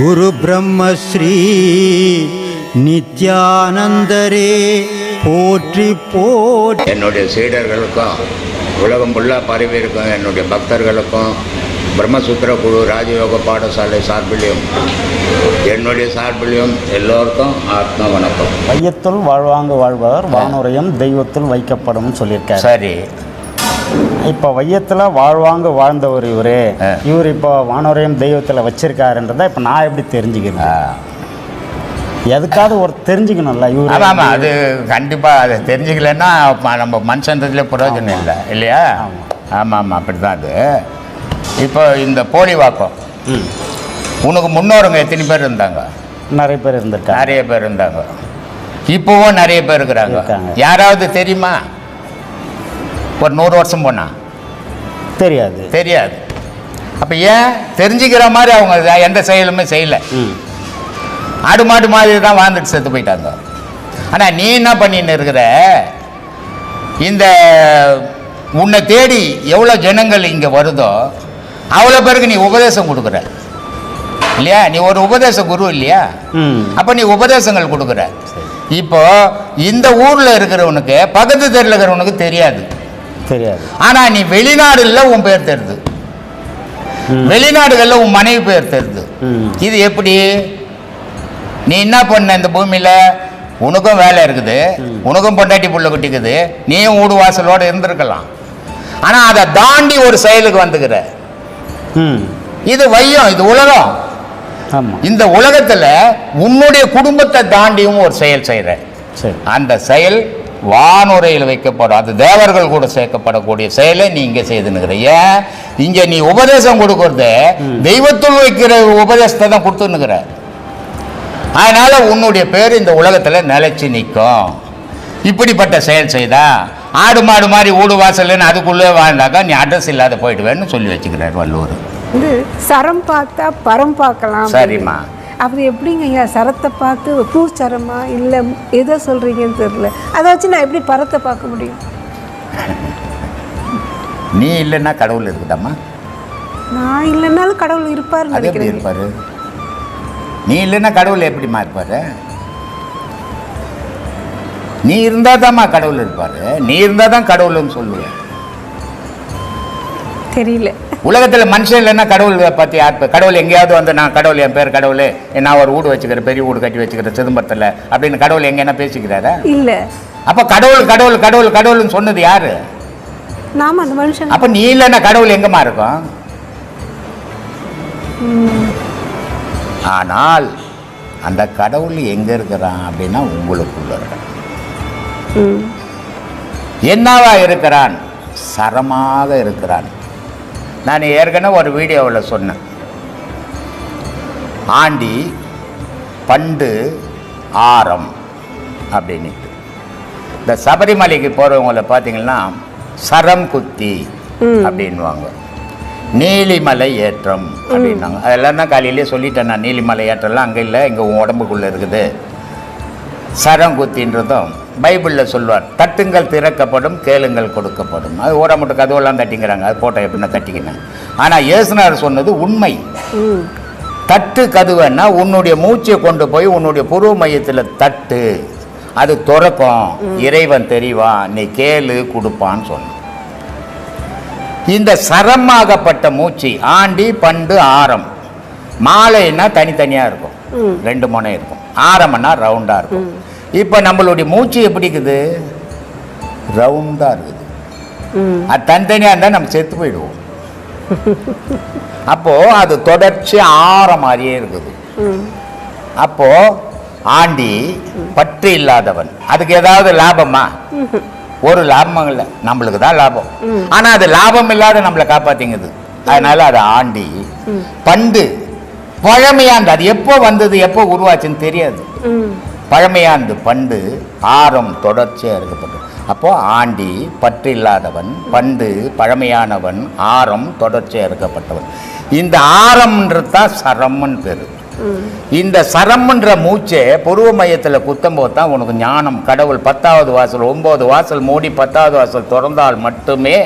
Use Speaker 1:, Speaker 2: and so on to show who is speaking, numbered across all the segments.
Speaker 1: குரு பிரம்மஸ்ரீ நித்யானந்தரே போற்றி போற்றி.
Speaker 2: என்னுடைய சீடர்களுக்கும் உலகம் ஃபுல்லாக பரவி இருக்கும் என்னுடைய பக்தர்களுக்கும் பிரம்மசூத்திர குழு ராஜயோக பாடசாலை சார்பிலையும் என்னுடைய சார்பிலையும் எல்லோருக்கும் ஆத்ம வணக்கம்.
Speaker 3: வையத்துள் வாழ்வாங்கு வாழ்பவர் வானுரையும் தெய்வத்துள் வைக்கப்படும் சொல்லியிருக்காரு.
Speaker 2: சரி.
Speaker 3: இப்போ வையத்தில் வாழ்வாங்கு வாழ்ந்தவர் இவர். இவர் இப்போ வானுரையும் தெய்வத்தில் வச்சிருக்காருன்றதை இப்போ நான் எப்படி. தெரிஞ்சுக்கிறேன்? எதுக்காவது ஒரு தெரிஞ்சுக்கணும்ல இவர்
Speaker 2: ஆமாம் அது கண்டிப்பாக அதை தெரிஞ்சுக்கலன்னா நம்ம மனுஷன்றதுல பிரயோஜனம் இல்லை இல்லையா?
Speaker 3: ஆமா.
Speaker 2: ஆமாம் ஆமாம் அப்படி தான் அது. இப்போ இந்த போலி வாக்கம். உனக்கு முன்னோருங்க எத்தனை பேர் இருந்தாங்க?
Speaker 3: நிறைய பேர் இருந்திருக்காங்க.
Speaker 2: நிறைய பேர் இருந்தாங்க. இப்போவும் நிறைய பேர் இருக்கிறாங்க. யாராவது தெரியுமா? ஒரு நூறு வருஷம் போனா?
Speaker 3: தெரியாது.
Speaker 2: தெரியாது. அப்போ ஏன்? தெரிஞ்சுக்கிற மாதிரி அவங்க எந்த செயலுமே செய்யலை. ஆடு மாடு மாதிரி தான் வாழ்ந்துட்டு செத்து போயிட்டாங்க. ஆனால் நீ என்ன பண்ணின்னு இருக்கிற? இந்த உன்னை தேடி எவ்வளோ ஜனங்கள் இங்கே வருதோ அவ்வளோ பேருக்கு நீ உபதேசம் கொடுக்குற. இல்லையா? நீ ஒரு உபதேச குரு இல்லையா? அப்போ நீ உபதேசங்கள் கொடுக்குற. இப்போ இந்த ஊரில் இருக்கிறவனுக்கு பக்கத்து தெருவில் இருக்கிறவனுக்கு தெரியாது.
Speaker 3: தெரியாது.
Speaker 2: ஆனால் நீ வெளிநாடுல உன் பேர் தெரியுது
Speaker 3: ம்.
Speaker 2: வெளிநாடுகளில் உன் மனைவி பேர் தெரியுது
Speaker 3: ம்.
Speaker 2: இது எப்படி? நீ என்ன பண்ண இந்த பூமியில்? உனக்கும் வேலை இருக்குது. உனக்கும் பொண்டாட்டி புள்ள குட்டிக்குது. நீயும் வீடு வாசலோடு இருந்திருக்கலாம். ஆனால் அதை தாண்டி ஒரு செயலுக்கு வந்துக்கிற.
Speaker 3: ம்.
Speaker 2: இது வையம் இது உலகம். இந்த உலகத்தில் உன்னுடைய குடும்பத்தை தாண்டியும் ஒரு செயல் செய்கிற அந்த செயல் வானுரையில் வைக்கப்படும் அது தேவர்கள் கூட சேர்க்கப்படக்கூடிய செயலை நீ இங்கே செய்துனுக்கிற ஏன் இங்கே நீ உபதேசம் கொடுக்கறது தெய்வத்துள் வைக்கிற உபதேசத்தை தான் கொடுத்துன்னுக்கிற அதனால உன்னுடைய பேர் இந்த உலகத்தில் நிலைச்சு நிற்கும் இப்படிப்பட்ட செயல் செய்தா ஆடு மாடு மாதிரி ஊடு வாசல்னு அதுக்குள்ளே வாழ்ந்தாக்கா நீ அட்ரஸ் இல்லாத போயிடுவேன்னு சொல்லி வச்சுக்கிறார் வள்ளுவர்.
Speaker 4: வந்து சரம் பார்த்தா பரம் பார்க்கலாம்
Speaker 2: சரிம்மா.
Speaker 4: அப்படி எப்படிங்க ஐயா சரத்தை பார்த்து பூச்சரமா இல்லை எதை சொல்கிறீங்கன்னு தெரியல. அதை வச்சு நான் எப்படி பரத்தை பார்க்க முடியும்?
Speaker 2: நீ இல்லைன்னா கடவுள் இருக்குதாம்மா?
Speaker 4: நான் இல்லைன்னாலும் கடவுள்
Speaker 2: எப்படி
Speaker 4: நினைக்கிறேன்
Speaker 2: இருப்பாரு? நீ இல்லைன்னா கடவுள் எப்படிம்மா இருப்பாரு? நீ இருந்தா தான்மா கடவுள் இருப்பாரு. நீ இருந்தா தான் கடவுள்னு சொல்லுவேன்.
Speaker 4: தெரியல.
Speaker 2: உலகத்துல மனுஷன் இல்லைன்னா கடவுள் பத்தி யார் கடவுள் எங்கேயாவது வந்து நான் கடவுள் என் பேர் கடவுள் நான் ஒரு வீடு வச்சுக்கிறேன் பெரிய வீடு கட்டி வச்சுக்கிறேன் சிதம்பரத்தில் அப்படின்னு கடவுள் எங்க என்ன பேசிக்கிறாரா?
Speaker 4: இல்லை.
Speaker 2: அப்ப கடவுள் கடவுள் கடவுள் கடவுள்னு சொன்னது யாரு?
Speaker 4: நாம அந்த மனுஷன்.
Speaker 2: அப்ப நீ இல்லைன்னா கடவுள் எங்கம்மா இருக்கும்? ஆனால் அந்த கடவுள் எங்க இருக்கிறான் அப்படின்னா உங்களுக்குள்ள இருக்கிறான். என்னவா இருக்கிறான்? சரமாக இருக்கிறான். நான் ஏற்கனவே ஒரு வீடியோவில் சொன்னேன். ஆண்டி பண்டு ஆரம் அப்படின்ட்டு இந்த சபரிமலைக்கு போகிறவங்கள பார்த்தீங்கன்னா சரம் குத்தி அப்படின்வாங்க நீலிமலை ஏற்றம் அப்படின்னாங்க. அதெல்லாம் தான் காலையிலே சொல்லிட்டேன் நான். நீலிமலை ஏற்றம்லாம் அங்கே இல்லை இங்கே உன் உடம்புக்குள்ளே இருக்குது. சரம் குத்தின்றதும் பைபிளில் சொல்லுவார் தட்டுங்கள் திறக்கப்படும் கேளுங்கள் கொடுக்கப்படும். அது ஓடமுட்டு கதவெல்லாம் தட்டிங்கிறாங்க அது போட்டோ எப்படின்னா தட்டிக்கினேன் ஆனால் இயேசுனார் சொன்னது உண்மை. தட்டு கதுவைன்னா உன்னுடைய மூச்சை கொண்டு போய் உன்னுடைய புருவ மையத்தில் தட்டு. அது துறக்கும். இறைவன் தெரிவான் நீ கேளு கொடுப்பான்னு சொன்னான். இந்த சரமாகப்பட்ட மூச்சு ஆண்டி பண்டு ஆரம். மாலைன்னா தனித்தனியாக இருக்கும். ரெண்டு முனை இருக்கும். ஆரம்னா ரவுண்டாக இருக்கும். இப்போ நம்மளுடைய மூச்சு எப்படி இருக்குது? ரவுண்டாக இருக்குது. அது தனித்தனியாக இருந்தால் நம்ம செத்து போயிடுவோம். அப்போது அது தொடர்ச்சி ஆற மாதிரியே இருக்குது.
Speaker 4: ம்.
Speaker 2: அப்போ ஆண்டி பற்று இல்லாதவன். அதுக்கு ஏதாவது லாபமா? ஒரு லாபமும் இல்லை. நம்மளுக்கு தான் லாபம். ஆனால் அது லாபம் இல்லாத நம்மளை காப்பாத்திங்குது அதனால அது ஆண்டி பண்டு பழமையாந்து அது எப்போ வந்தது எப்போ உருவாச்சுன்னு தெரியாது.
Speaker 4: ம்.
Speaker 2: பழமையாந்து பண்டு ஆரம் தொடர்ச்சியாக இருக்கப்பட்டது அப்போ ஆண்டி பற்று இல்லாதவன் பண்டு பழமையானவன் ஆரம் தொடர்ச்சியாக இருக்கப்பட்டவன் இந்த ஆரம்ன்றது தான் சரம்னு பேர். இந்த சரம்ன்ற மூச்சை புருவ மையத்தில் குத்தும்போது தான் உனக்கு ஞானம். கடவுள் பத்தாவது வாசல் ஒன்பது வாசல் மூடி பத்தாவது வாசல் திறந்தால் மட்டுமே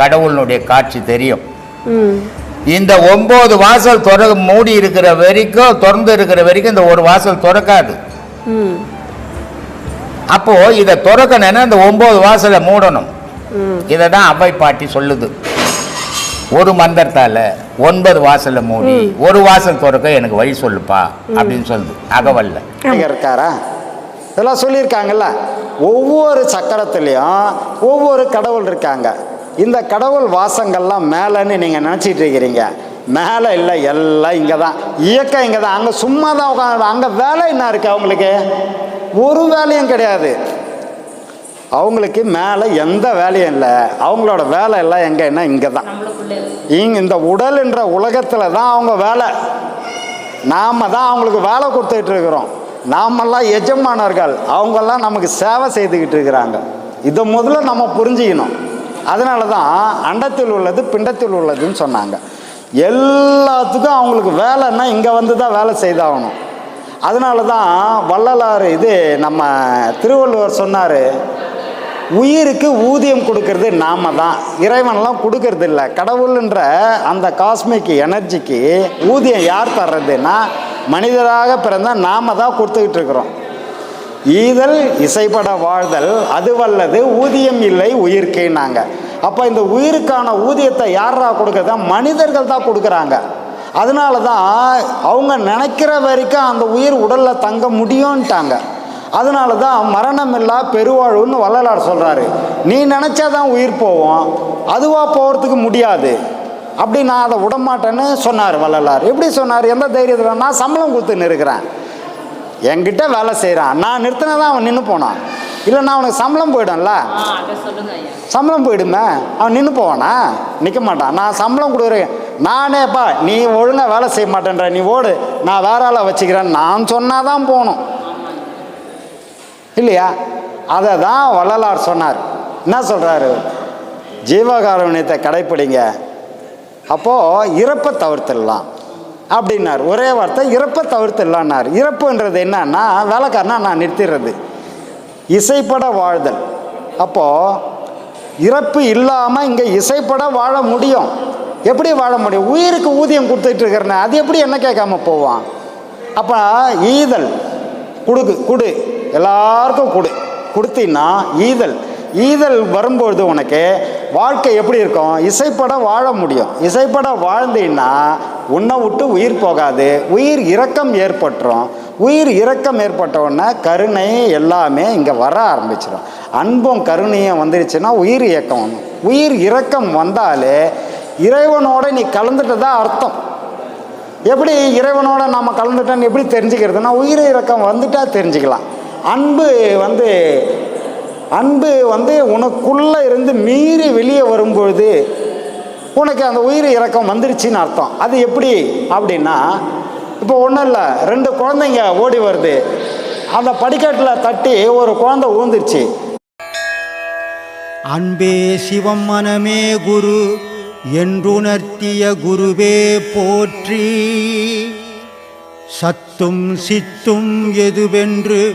Speaker 2: கடவுளினுடைய காட்சி தெரியும். இந்த ஒன்பது வாசல் திற மூடி இருக்கிற வரைக்கும் திறந்து இருக்கிற வரைக்கும் இந்த ஒரு வாசல் திறக்காது. அப்போ இதை திறக்கணும்னா இந்த ஒன்பது வாசலை மூடணும். இதை தான் அவ்வை பாட்டி சொல்லுது. ஒரு மந்திரத்தால ஒன்பது வாசலை மூடி ஒரு வாசல் திறக்க எனக்கு வழி சொல்லுப்பா அப்படின்னு சொல்லுது. அகவல்ல.
Speaker 3: இருக்காரா? இதெல்லாம் சொல்லியிருக்காங்கல்ல? ஒவ்வொரு சக்கரத்துலேயும் ஒவ்வொரு கடவுள் இருக்காங்க. இந்த கடவுள் வாசங்கள்லாம் மேலேன்னு நீங்கள் நினச்சிட்டு இருக்கிறீங்க. மேலே இல்லை எல்லாம் இங்கே தான் இயக்கம் இங்கே தான் அங்கே சும்மா தான் உட்காந்து அங்கே வேலை என்ன இருக்குது அவங்களுக்கு? ஒரு வேலையும் கிடையாது. அவங்களுக்கு மேலே எந்த வேலையும் இல்லை. அவங்களோட வேலை எல்லாம் எங்கன்னா இங்கே தான் இங்க இந்த உடல் என்ற உலகத்தில் தான் அவங்க வேலை. நாம தான் அவங்களுக்கு வேலை கொடுத்துட்டு இருக்கிறோம். நாமெல்லாம் எஜமானர்கள். அவங்கெல்லாம் நமக்கு சேவை செய்துக்கிட்டு இருக்கிறாங்க. இதை முதல்ல நம்ம புரிஞ்சுக்கணும். அதனால தான் அண்டத்தில் உள்ளது பிண்டத்தில் உள்ளதுன்னு சொன்னாங்க. எல்லாத்துக்கும் அவங்களுக்கு வேலைன்னா இங்கே வந்து தான் வேலை செய்தாகணும். அதனால தான் வள்ளலார் இது நம்ம திருவள்ளுவர் சொன்னார் உயிருக்கு ஊதியம் கொடுக்கறது நாம தான் இறைவன்லாம் கொடுக்கறது இல்லை கடவுள்ன்ற அந்த காஸ்மிக் எனர்ஜிக்கு ஊதியம் யார் தர்றதுன்னா மனிதராக பிறந்தால் நாம தான் கொடுத்துக்கிட்டு இருக்கிறோம். ஈதல் இசைப்பட வாழ்தல் அது வல்லது ஊதியம் இல்லை உயிர்க்கேனாங்க அப்போ இந்த உயிருக்கான ஊதியத்தை யாரா கொடுக்கறத? மனிதர்கள் தான் கொடுக்குறாங்க. அதனால தான் அவங்க நினைக்கிற வரைக்கும் அந்த உயிர் உடலில் தங்க முடியும்ட்டாங்க. அதனால தான் மரணமில்லா பெருவாழ்வுன்னு வள்ளலார் சொல்கிறாரு நீ நினச்சா தான் உயிர் போவோம். அதுவாக போகிறதுக்கு முடியாது. அப்படி நான் அதை விடமாட்டேன்னு சொன்னார் வள்ளலார். எப்படி சொன்னார்? எந்த தைரியத்தில்? நான் சம்பளம் கொடுத்துன்னு இருக்கிறேன் என்கிட்ட வேலை செய்கிறான் நான் நிறுத்தினா தான் அவன் நின்று போனான். இல்லை நான் அவனுக்கு சம்பளம் போயிடும்ல. சம்பளம் போயிடுமே. அவன் நின்று போவானா? நிற்க மாட்டான். நான் சம்பளம் கொடுக்குறேன். நானேப்பா நீ ஒழுங்காக வேலை செய்ய மாட்டேன்ற. நீ ஓடு. நான் வேற ஆளை வச்சுக்கிறேன். நான் சொன்னால் தான் போகணும். இல்லையா? அதை தான் வள்ளலார் சொன்னார். என்ன சொல்கிறாரு ஜீவகாருண்யத்தை கடைப்பிடிங்க. அப்போது இறப்பை தவிர்த்திடலாம். அப்படின்னார். ஒரே வார்த்தை இறப்பை தவிர்த்திடலான்னார். இறப்புன்றது என்னன்னா வேலைக்காரனா நான் நிறுத்திடுறது. இசைப்பட வாழ்தல். அப்போது இறப்பு இல்லாமல் இங்கே இசைப்பட வாழ முடியும். எப்படி வாழ முடியும்? உயிருக்கு ஊதியம் கொடுத்துட்டு இருக்கிறனே அது எப்படி என்ன கேட்காம போவான்? அப்போ ஈதல் கொடுக்கு கொடு. எல்லாருக்கும் கொடு. கொடுத்தீங்கன்னா ஈதல். ஈதல் வரும்பொழுது உனக்கு வாழ்க்கை எப்படி இருக்கும்? இசைப்பட வாழ முடியும். இசைப்பட வாழ்ந்தீங்கன்னா உன்னை விட்டு உயிர் போகாது. உயிர் இரக்கம் ஏற்பட்டுரும். உயிர் இரக்கம் ஏற்பட்ட உடனே கருணை எல்லாமே இங்கே வர ஆரம்பிச்சிடும் அன்பும் கருணையும் வந்துருச்சுன்னா உயிர் இயக்கம் வரும். உயிர் இரக்கம் வந்தாலே இறைவனோட நீ கலந்துட்டதா அர்த்தம். எப்படி இறைவனோட நம்ம கலந்துட்டோன்னு எப்படி தெரிஞ்சுக்கிறதுனா உயிர் இறக்கம் வந்துட்டா தெரிஞ்சுக்கலாம். அன்பு வந்து அன்பு வந்து உனக்குள்ளே இருந்து மீறி வெளியே வரும்பொழுது உனக்கு அந்த உயிர் இறக்கம் வந்துருச்சின்னு அர்த்தம். அது எப்படி? அப்படின்னா இப்போ ஒன்றும் இல்லை ரெண்டு குழந்தைங்க ஓடி வருது. அந்த படிக்கட்டில் தட்டி ஒரு குழந்தை ஊந்துருச்சு
Speaker 1: அன்பே சிவம் மனமே குரு என்றுணர்த்திய குருவே போற்றி. சத்தும் சித்தும் எதுவென்று